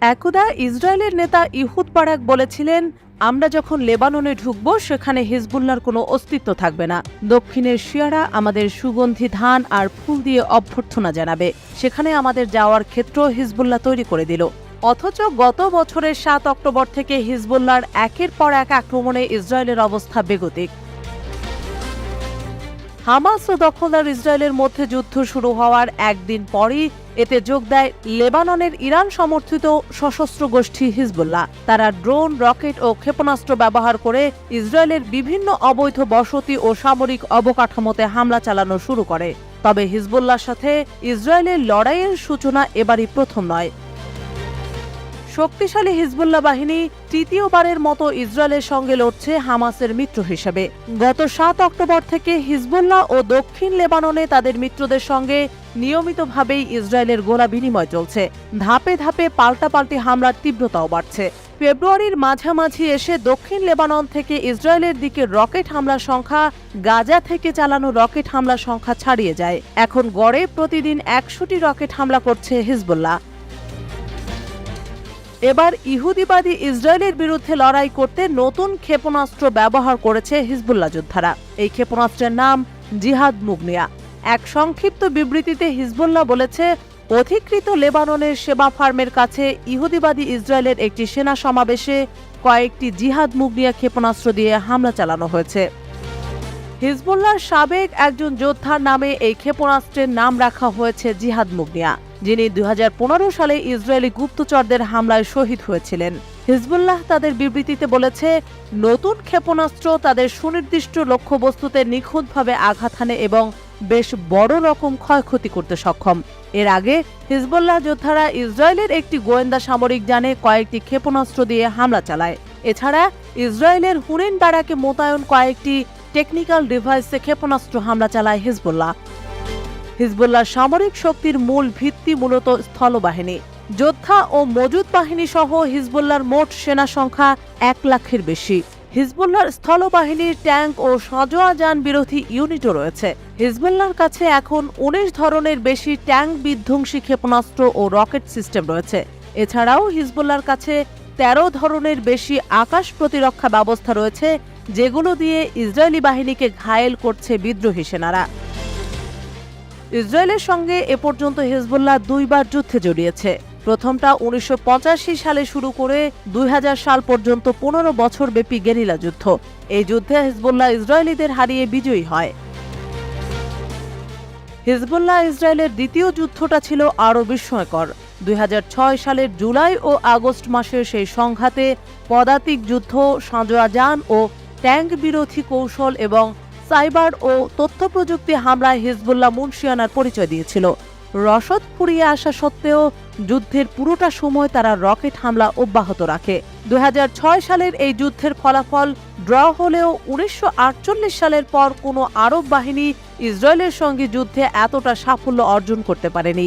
একদা ইসরায়েলের নেতা ইহুদ বারাক বলেছিলেন, আমরা যখন লেবাননে ঢুকব, সেখানে হিজবুল্লার কোনো অস্তিত্ব থাকবে না। দক্ষিণের শিয়ারা আমাদের সুগন্ধি, ধান আর ফুল দিয়ে অভ্যর্থনা জানাবে। সেখানে আমাদের যাওয়ার ক্ষেত্র হিজবুল্লাহ তৈরি করে দিল। অথচ গত বছরের সাত অক্টোবর থেকে হিজবুল্লার একের পর এক আক্রমণে ইসরায়েলের অবস্থা বেগতিক। হামাস ও দখলদার ইসরায়েলের মধ্যে যুদ্ধ শুরু হওয়ার একদিন পরই এতে যোগ দেয় লেবাননের ইরান সমর্থিত সশস্ত্র গোষ্ঠী হিজবুল্লাহ। তারা ড্রোন, রকেট ও ক্ষেপণাস্ত্র ব্যবহার করে ইসরায়েলের বিভিন্ন অবৈধ বসতি ও সামরিক অবকাঠামোতে হামলা চালানো শুরু করে। তবে হিজবুল্লাহর সাথে ইসরায়েলের লড়াইয়ের সূচনা এবারই প্রথম নয়। শক্তিশালী হিজবুল্লাহ বাহিনী তৃতীয়বারের মতো ইসরায়েলের সঙ্গে লড়ছে হামাসের মিত্র হিসেবে। গত সাত অক্টোবর থেকে হিজবুল্লাহ ও দক্ষিণ লেবাননে তাদের মিত্রদের সঙ্গে নিয়মিতভাবেই ইসরায়েলের গোলা বিনিময় চলছে। ধাপে ধাপে পাল্টাপাল্টি হামলার তীব্রতাও বাড়ছে। ফেব্রুয়ারির মাঝামাঝি এসে দক্ষিণ লেবানন থেকে ইসরায়েলের দিকে রকেট হামলার সংখ্যা গাজা থেকে চালানো রকেট হামলার সংখ্যা ছাড়িয়ে যায়। এখন গড়ে প্রতিদিন একশোটি রকেট হামলা করছে হিজবুল্লাহ। এবার ইহুদিবাদী ইসরায়েলের বিরুদ্ধে লড়াই করতে নতুন ক্ষেপণাস্ত্র ব্যবহার করেছে হিজবুল্লাহ যোদ্ধারা। এই ক্ষেপণাস্ত্রের নাম জিহাদ মুগনিয়া। এক সংক্ষিপ্ত বিবৃতিতে হিজবুল্লাহ বলেছে, অধিকৃত লেবাননের সেবা ফার্মের কাছে ইহুদিবাদী ইসরায়েলের একটি সেনা সমাবেশে কয়েকটি জিহাদ মুগনিয়া ক্ষেপণাস্ত্র দিয়ে হামলা চালানো হয়েছে। হিজবুল্লাহর সাবেক একজন যোদ্ধার নামে এই ক্ষেপণাস্ত্রের নাম রাখা হয়েছে জিহাদ মুগনিয়া। যিনি দুই হাজার পনেরো সালে ইসরায়েলি গুপ্তচরদের হামলায় শহীদ হয়েছিলেন। হিজবুল্লাহ তাদের বিবৃতিতে বলেছে, নতুন ক্ষেপণাস্ত্র তাদের সুনির্দিষ্ট লক্ষ্যবস্তুতে নিখুঁতভাবে আঘাত হানে এবং বেশ বড় রকম ক্ষয়ক্ষতি করতে সক্ষম। এর আগে হিজবুল্লাহ যোদ্ধারা ইসরায়েলের একটি গোয়েন্দা সামরিক যানে কয়েকটি ক্ষেপণাস্ত্র দিয়ে হামলা চালায়। এছাড়া ইসরায়েলের হুনেন বারাকে মোতায়েন কয়েকটি টেকনিক্যাল ডিভাইসে ক্ষেপণাস্ত্র হামলা চালায় হিজবুল্লাহ। হিজবুল্লাহ সামরিক শক্তির মূল ভিত্তি মূলত স্থলবাহিনী। যোদ্ধা ও মজুদ বাহিনী সহ হিজবুল্লাহর মোট সেনা সংখ্যা এক লাখের বেশি। হিজবুল্লাহর স্থলবাহিনীর ট্যাঙ্ক ও সজোয়া যান বিরোধী ইউনিটও রয়েছে। হিজবুল্লাহর কাছে এখন উনিশ ধরনের বেশি ট্যাঙ্ক বিধ্বংসী ক্ষেপণাস্ত্র ও রকেট সিস্টেম রয়েছে। এছাড়াও হিজবুল্লাহর কাছে তেরো ধরনের বেশি আকাশ প্রতিরক্ষা ব্যবস্থা রয়েছে, যেগুলো দিয়ে ইসরায়েলি বাহিনীকে ঘায়েল করছে বিদ্রোহী সেনারা। ইসরায়েলের সঙ্গে এ পর্যন্ত হিজবুল্লাহ দুইবার যুদ্ধে জড়িয়েছে। প্রথমটা উনিশশো পঁচাশি সালে শুরু করে দুই হাজার সাল পর্যন্ত পনেরো বছর ব্যাপী গেরিলা যুদ্ধ। এই যুদ্ধে হিজবুল্লাহ ইসরায়েলিদের হারিয়ে বিজয়ী হয়। হিজবুল্লাহ ইসরায়েলের দ্বিতীয় যুদ্ধটা ছিল আরও বিস্ময়কর। দুই হাজার ছয় সালের জুলাই ও আগস্ট মাসের সেই সংঘাতে পদাতিক যুদ্ধ সাঁজোয়া যান ও ট্যাঙ্ক বিরোধী কৌশল এবং সাইবার ও তথ্য প্রযুক্তি হামলায় হিজবুল্লাহ মুন্সিয়ানার পরিচয় দিয়েছিল। রসদ ফুরিয়ে আসা সত্ত্বেও যুদ্ধের পুরোটা সময় তারা রকেট হামলা অব্যাহত রাখে। দু হাজার ছয় সালের এই যুদ্ধের ফলাফল ড্র হলেও উনিশশো আটচল্লিশ সালের পর কোনো আরব বাহিনী ইসরায়েলের সঙ্গে যুদ্ধে এতটা সাফল্য অর্জন করতে পারেনি।